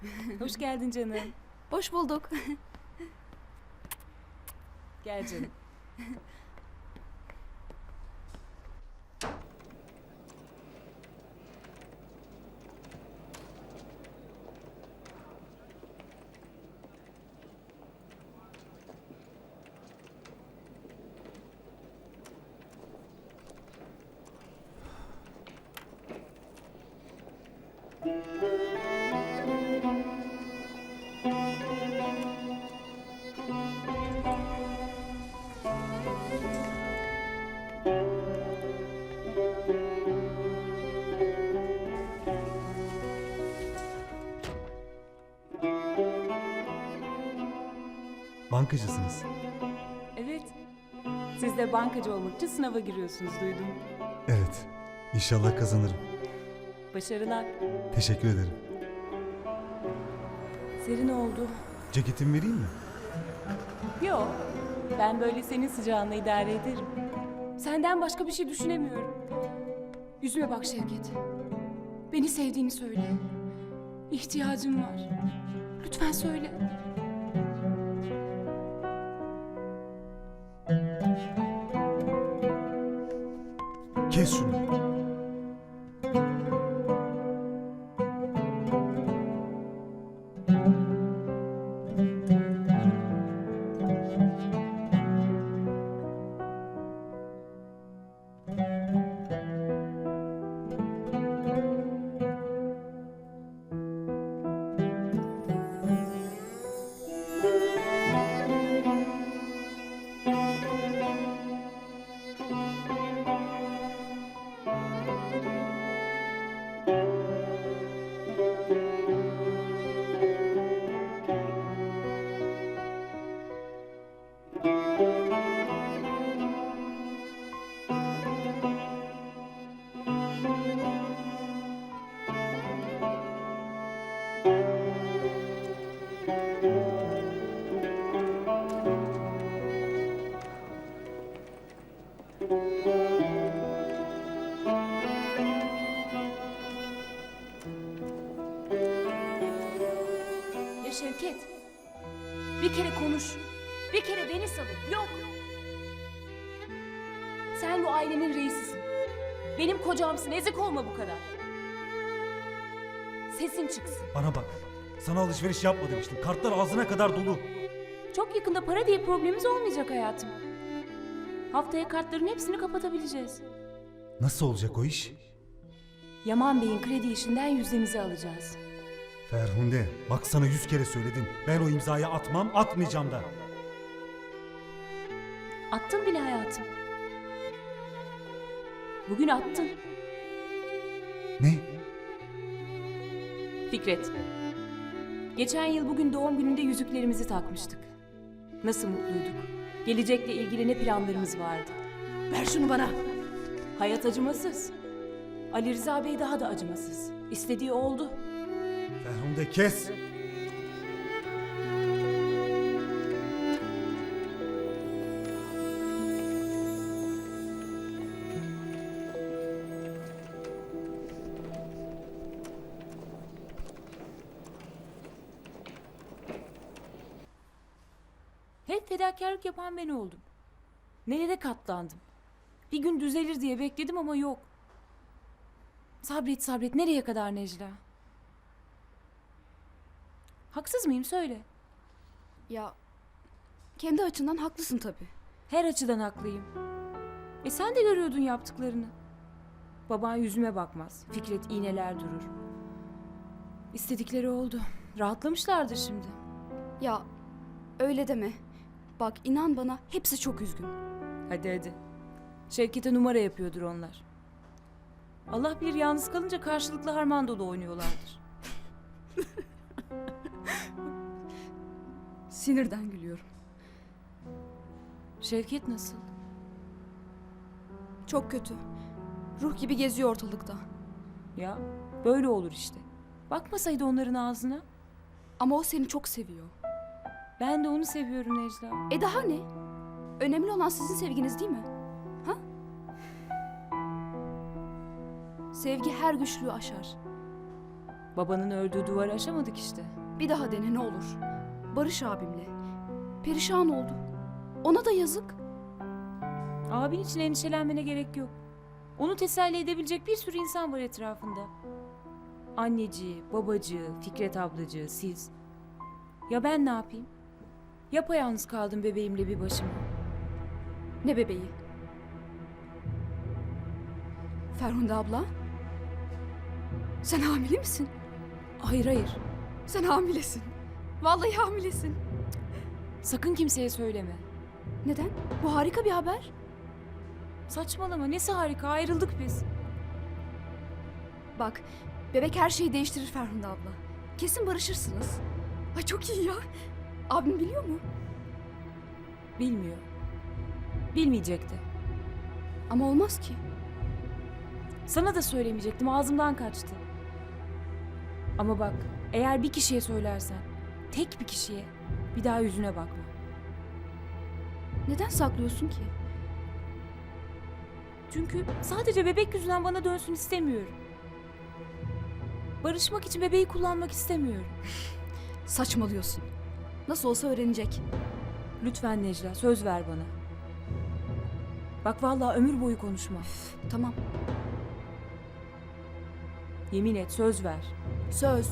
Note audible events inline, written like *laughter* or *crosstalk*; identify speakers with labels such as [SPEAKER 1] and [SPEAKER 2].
[SPEAKER 1] *laughs* Hoş geldin canım.
[SPEAKER 2] Hoş bulduk.
[SPEAKER 1] Gel canım. *laughs*
[SPEAKER 3] Bankacısınız.
[SPEAKER 1] Evet. Siz de bankacı olmak için sınava giriyorsunuz duydum.
[SPEAKER 3] Evet. İnşallah kazanırım.
[SPEAKER 1] Başarılar.
[SPEAKER 3] Teşekkür ederim.
[SPEAKER 1] Serin oldu.
[SPEAKER 3] Ceketimi vereyim mi?
[SPEAKER 1] Yok. Ben böyle senin sıcağınla idare ederim. Senden başka bir şey düşünemiyorum. Yüzüme bak Şevket. Beni sevdiğini söyle. İhtiyacım var. Lütfen söyle.
[SPEAKER 3] Kes şunu.
[SPEAKER 1] Ya Şevket. Bir kere konuş. Bir kere beni savun. Yok. Sen bu ailenin reisisin. Benim kocamsın. Ezik olma bu kadar. Sesin çıksın.
[SPEAKER 3] Bana bak. Sana alışveriş yapma demiştim. Kartlar ağzına kadar dolu.
[SPEAKER 1] Çok yakında para diye problemimiz olmayacak hayatım. Haftaya kartların hepsini kapatabileceğiz.
[SPEAKER 3] Nasıl olacak o iş?
[SPEAKER 1] Yaman Bey'in kredi işinden yüzdemizi alacağız.
[SPEAKER 3] Ferhunde, bak sana yüz kere söyledim. Ben o imzayı atmam, atmayacağım da.
[SPEAKER 1] Attın bile hayatım. Bugün attın. Fikret. Geçen yıl bugün doğum gününde yüzüklerimizi takmıştık. Nasıl mutluyduk. Gelecekle ilgili ne planlarımız vardı.
[SPEAKER 2] Ver şunu bana.
[SPEAKER 1] Hayat acımasız. Ali Rıza Bey daha da acımasız. İstediği oldu.
[SPEAKER 3] Ferhunde kes.
[SPEAKER 1] Hep fedakarlık yapan ben oldum. Nelere katlandım. Bir gün düzelir diye bekledim ama yok. Sabret sabret nereye kadar Necla? Haksız mıyım söyle.
[SPEAKER 2] Ya kendi açından haklısın tabii.
[SPEAKER 1] Her açıdan haklıyım. E sen de görüyordun yaptıklarını. Baban yüzüme bakmaz. Fikret iğneler durur. İstedikleri oldu. Rahatlamışlardır şimdi.
[SPEAKER 2] Ya öyle deme. Bak inan bana hepsi çok üzgün.
[SPEAKER 1] Hadi hadi. Şevket'e numara yapıyordur onlar. Allah bilir yalnız kalınca karşılıklı harman dolu oynuyorlardır. *laughs*
[SPEAKER 2] Sinirden gülüyorum.
[SPEAKER 1] Şevket nasıl?
[SPEAKER 2] Çok kötü. Ruh gibi geziyor ortalıkta.
[SPEAKER 1] Ya böyle olur işte. Bakmasaydı onların ağzına.
[SPEAKER 2] Ama o seni çok seviyor.
[SPEAKER 1] Ben de onu seviyorum Necla.
[SPEAKER 2] E daha ne? Önemli olan sizin sevginiz değil mi? Ha? Sevgi her güçlüğü aşar.
[SPEAKER 1] Babanın ördüğü duvarı aşamadık işte.
[SPEAKER 2] Bir daha dene ne olur. Barış abimle. Perişan oldu. Ona da yazık.
[SPEAKER 1] Abin için endişelenmene gerek yok. Onu teselli edebilecek bir sürü insan var etrafında. Anneciği, babacığı, Fikret ablacığı, siz. Ya ben ne yapayım? Yapayalnız kaldım bebeğimle bir başıma.
[SPEAKER 2] Ne bebeği? Ferhunde abla? Sen hamile misin?
[SPEAKER 1] Hayır hayır.
[SPEAKER 2] Sen hamilesin. Vallahi hamilesin.
[SPEAKER 1] Sakın kimseye söyleme.
[SPEAKER 2] Neden? Bu harika bir haber.
[SPEAKER 1] Saçmalama nesi harika ayrıldık biz.
[SPEAKER 2] Bak, bebek her şeyi değiştirir Ferhunde abla. Kesin barışırsınız. Ay çok iyi ya. Abim biliyor mu?
[SPEAKER 1] Bilmiyor. Bilmeyecekti.
[SPEAKER 2] Ama olmaz ki.
[SPEAKER 1] Sana da söylemeyecektim ağzımdan kaçtı. Ama bak eğer bir kişiye söylersen, tek bir kişiye bir daha yüzüne bakma.
[SPEAKER 2] Neden saklıyorsun ki?
[SPEAKER 1] Çünkü sadece bebek yüzünden bana dönsün istemiyorum. Barışmak için bebeği kullanmak istemiyorum.
[SPEAKER 2] Saçmalıyorsun. Nasıl olsa öğrenecek.
[SPEAKER 1] Lütfen Necla söz ver bana. Bak vallahi ömür boyu konuşma.
[SPEAKER 2] Tamam.
[SPEAKER 1] Yemin et söz ver.
[SPEAKER 2] Söz.